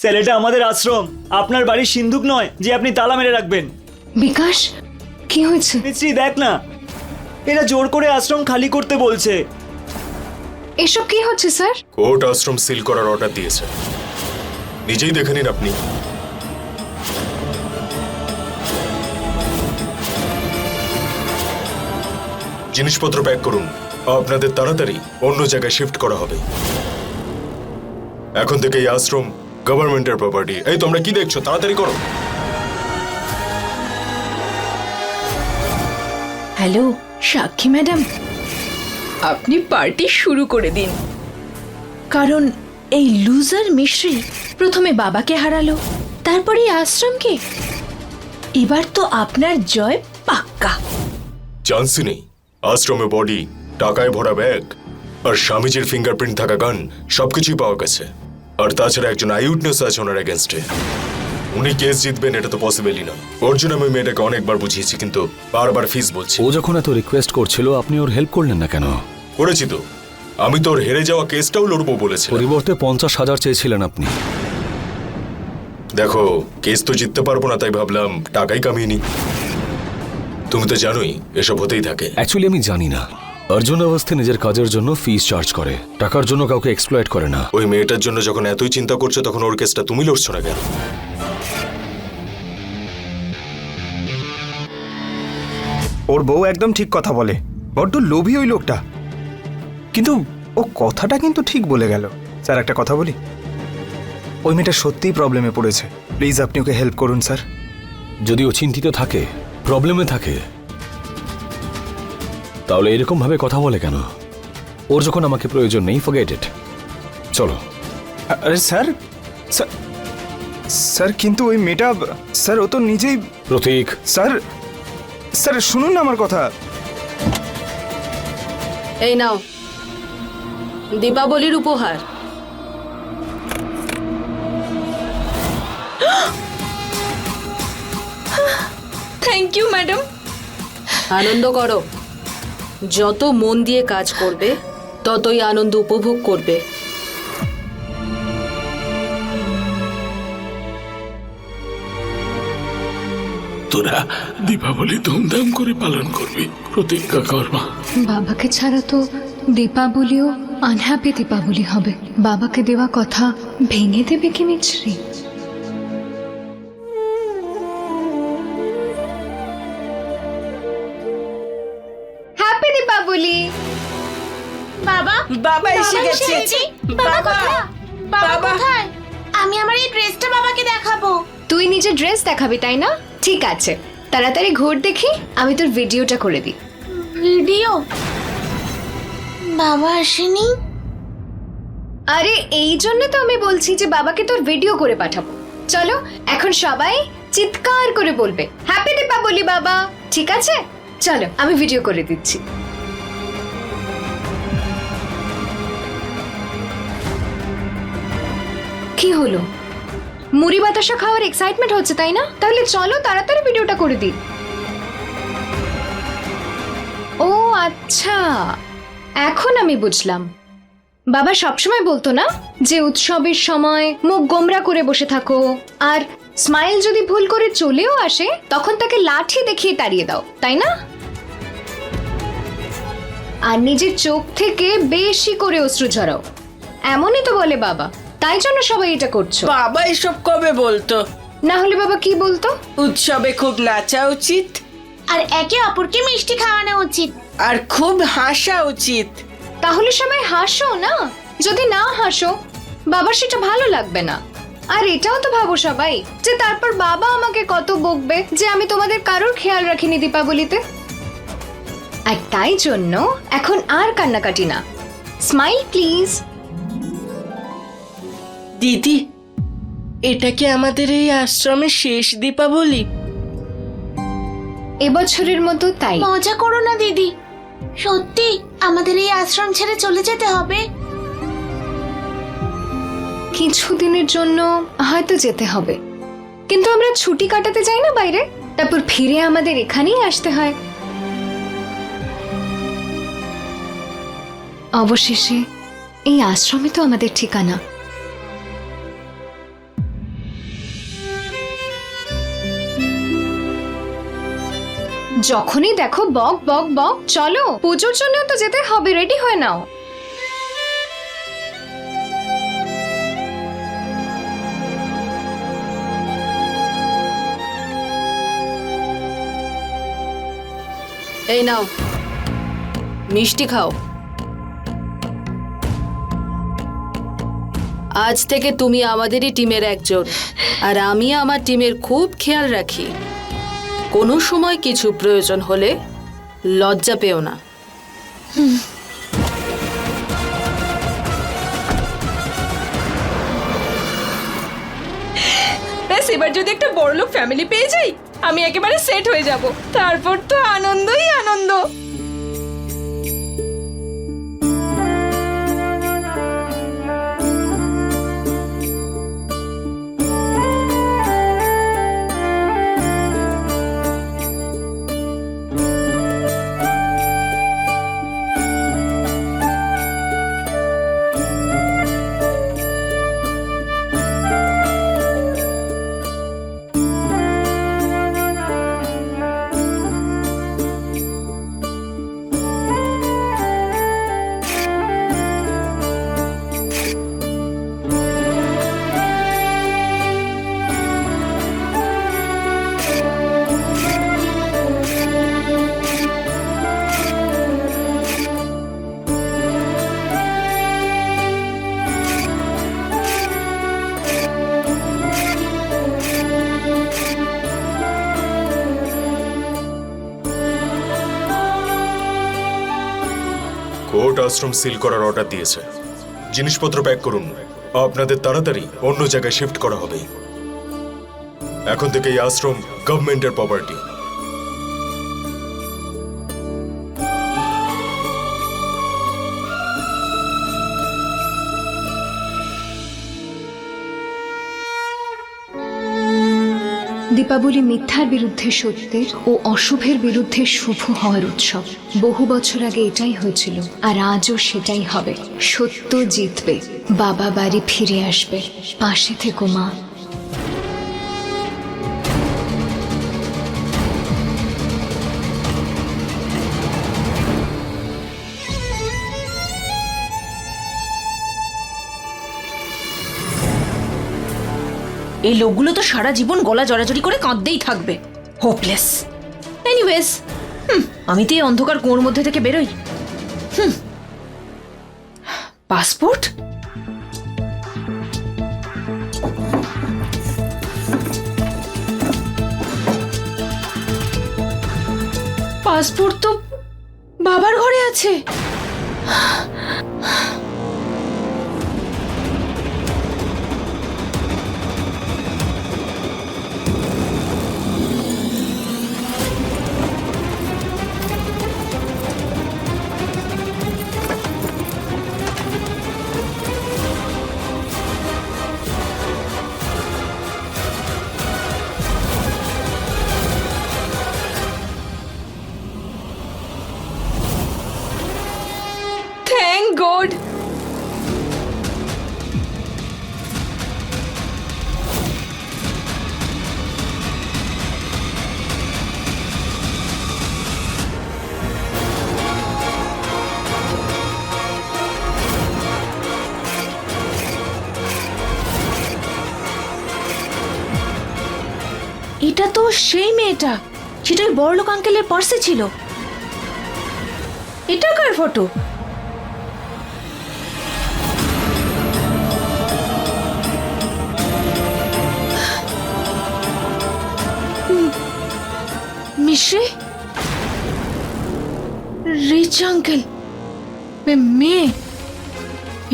Sir এটা আমাদের আশ্রম। আপনার বাড়ির সিন্ধুক নয় যে আপনি তালা মেরে রাখবেন। বিকাশ কি হয়েছে? মিস্ত্রি দেখ না। এরা জোর করে আশ্রম খালি করতে বলছে। এসব কি হচ্ছে স্যার? কোর্ট আশ্রম সিল করার অর্ডার দিয়েছে। নিজেই দেখে নিন আপনি। জিনিসপত্র প্যাক করুন। আপনাদের তাড়াতাড়ি অন্য জায়গায় শিফট করা হবে। এখন থেকে এই আশ্রম গভর্নমেন্টের প্রপার্টি এই তোমরা কি দেখছ? তাড়াতাড়ি করো। হ্যালো সাক্ষী ম্যাডাম। আপনি পার্টি শুরু করে দিন। কারণ এই লুজার মিশ্রি প্রথমে বাবাকে হারালো তারপরে আশ্রমকে। এবার তো আপনার জয় পাক্কা। চান্সই নেই। আশ্রমে বডি টাকায় ভরা ব্যাগ আর স্বামীজির ফিঙ্গারপ্রিন্ট থাকা গান সবকিছুই পাওয়া গেছে। আর তাছাড়া একজন আই উইটনেস আছে ওনার এগেনস্টে উনি কেস জিতবেন এটা তো পসিবলই না। ওর জন্য আমি মেয়েটাকে অনেকবার বুঝিয়েছি কিন্তু বারবার ফিস বলছি। ও যখন এত রিকোয়েস্ট করছিল আপনি ওর হেল্প করলেন না কেন? করেছি তো। আমি তোর হেরে যাওয়া কেসটাও লড়বো বলেছি পরিবর্তে পঞ্চাশ হাজার চেয়েছিলেন আপনি। দেখো কেস তো জিততে পারব না তাই ভাবলাম টাকাই কামিয়ে নি তুমি তো জানোই এসব হতেই থাকে। অ্যাকচুয়ালি আমি জানি না। অর্জুন অবস্থা নিজের কাজের জন্য ফিস চার্জ করে। টাকার জন্য কাউকে এক্সপ্লয়েট করে না। ওই মেয়েটার জন্য যখন এতই চিন্তা করছ তখন ওর কেসটা তুমি লড়ছো না কেন? ওর বউ একদম ঠিক কথা বলে। বড্ড লোভী ওই লোকটা। কিন্তু ও কথাটা কিন্তু ঠিক বলে গেল। স্যার একটা কথা বলি? ওই মেয়েটা সত্যিই প্রবলেমে পড়েছে। প্লিজ আপনি ওকে হেল্প করুন স্যার। যদি ও চিন্তিত থাকে প্রবলেমে থাকে তাহলে এরকম ভাবে কথা বলে কেন? ওর যখন আমাকে প্রয়োজন নেই ফরগেট ইট চলো। আরে স্যার স্যার স্যার কিন্তু ওই মেয়েটা স্যার ও তো নিজেই প্রতীক। স্যার স্যার শুনুন না আমার কথা। এই নাও। দীপাবলির উপহার। থ্যাংক ইউ ম্যাডাম আনন্দ করো। যত মন দিয়ে কাজ করবে ততই আনন্দ উপভোগ করবে। তোরা দীপাবলি ধুমধাম করে পালন করবি প্রতিজ্ঞা কর মা। বাবাকে ছাড়া তো দীপাবলিও আনহ্যাপি দীপাবলি হবে। বাবাকে দেওয়া কথা ভেঙে দেবে কি মিছরি? বাবা এসে গেছে। বাবা কোথায়? বাবা কোথায়? আমি আমার এই ড্রেসটা বাবাকে দেখাবো। তুই নিজে ড্রেস দেখাবি তাই না? ঠিক আছে। তাড়াতাড়ি ঘোর দেখি আমি তোর ভিডিওটা করে দিই। ভিডিও? বাবা আসেনি? আরে এই জন্য তো আমি বলছি যে বাবাকে তোর ভিডিও করে পাঠাবো। চলো এখন সবাই চিৎকার করে বলবে হ্যাপি দীপাবলি বাবা! ঠিক আছে? চলো আমি ভিডিও করে দিচ্ছি। কি হলো? মুড়ি বাতাসা খাওয়ার এক্সাইটমেন্ট হচ্ছে, তাই না? তাহলে চলো তাড়াতাড়ি ভিডিওটা করে দিই। ও আচ্ছা। এখন আমি বুঝলাম। বাবা সবসময় বলতো না যে উৎসবের সময় মুখ গোমরা করে বসে থাকো, আর স্মাইল যদি ভুল করে চলেও আসে, তখন তাকে লাঠি দেখিয়ে তাড়িয়ে দাও, তাই না? আর নিজের চোখ থেকে বেশি করে অশ্রু ঝরাও। এমনই তো বলে বাবা। তাই জন্য সবাই এটা করছ। বাবা এসব কবে বলতো? না হলে বাবা কি বলতো? উৎসবে খুব নাচা উচিত। আর একে অপরকে মিষ্টি খাওয়ানো উচিত। আর খুব হাসা উচিত। তাহলে সবাই হাসো না? যদি না হাসো বাবার সেটা ভালো লাগবে না। আর এটাও তো ভাবো সবাই যে তারপর বাবা আমাকে কত বকবে যে আমি তোমাদের কারোর খেয়াল রাখিনি দীপাবলিতে। আর তাই জন্য এখন আর কান্নাকাটি না। স্মাইল প্লিজ দিদি এটা কি আমাদের এই আশ্রমের শেষ দীপাবলি? এবছরের মতো তাই। মজা করো না দিদি। সত্যি আমাদের এই আশ্রম ছেড়ে চলে যেতে হবে। কিছুদিনের জন্য হয়তো যেতে হবে। কিন্তু আমরা ছুটি কাটাতে যাই না বাইরে? তারপর ফিরে আমাদের এখানেই আসতে হয়। অবশেষে এই আশ্রমে তো আমাদের ঠিকানা। যখনই দেখো বক বক বক, চলো। পুজোর জন্য তো যেতে হবে, রেডি হয়ে নাও। এই নাও। মিষ্টি খাও। আজ থেকে তুমি আমাদেরই টিমের একজন, আর আমি আমার টিমের খুব খেয়াল রাখি। কোনো সময় কিছু প্রয়োজন হলে লজ্জা পেও না। ব্যাস, এবার যদি একটা বড়লোক ফ্যামিলি পেয়ে যাই, আমি একেবারে সেট হয়ে যাব। তারপর তো আনন্দই আনন্দ। কোর্ট আশ্রম সিল করার অর্ডার দিয়েছে। জিনিসপত্র প্যাক করুন। আপনাদের তাড়াতাড়ি অন্য জায়গায় শিফট করা হবে। এখন থেকে এই আশ্রম গভর্নমেন্টের প্রপার্টি দীপাবলি মিথ্যার বিরুদ্ধে সত্যের ও অশুভের বিরুদ্ধে শুভ হওয়ার উৎসব। বহু বছর আগে এটাই হয়েছিল, আর আজও সেটাই হবে। সত্য জিতবে, বাবা বাড়ি ফিরে আসবে। পাশে থেকো মা। এই লোকগুলো তো সারা জীবন গলা জড়াজড়ি করে কাঁদতেই থাকবে। হোপলেস এনিওয়েজ হুম, আমি তো এই অন্ধকার কুয়োর মধ্যে থেকে বেরোই। হুম। পাসপোর্ট পাসপোর্ট তো বাবার ঘরে আছে। এটা তো সেই মেয়েটা। সেটা ওই বড়লোক আঙ্কেলের পার্সে ছিল। এটা কার ফটো? Mishri rich uncle. মেয়ে।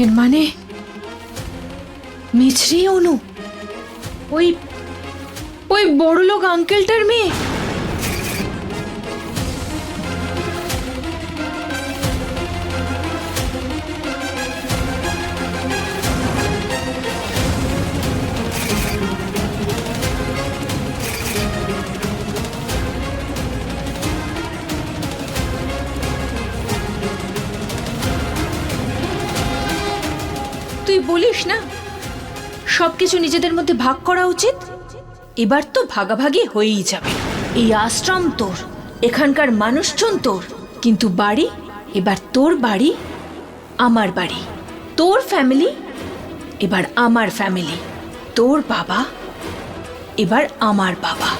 এর মানে মিছরি অনু। ওই ওই বড়লোক আঙ্কেলটার মেয়ে? তুই বলিস না? সবকিছু নিজেদের মধ্যে ভাগ করা উচিত? এবার তো ভাগাভাগি হয়েই যাবে। এই আশ্রম তোর, এখানকার মানুষজন তোর, কিন্তু বাড়ি, এবার তোর বাড়ি, আমার বাড়ি। তোর ফ্যামিলি এবার আমার ফ্যামিলি তোর বাবা, এবার আমার বাবা।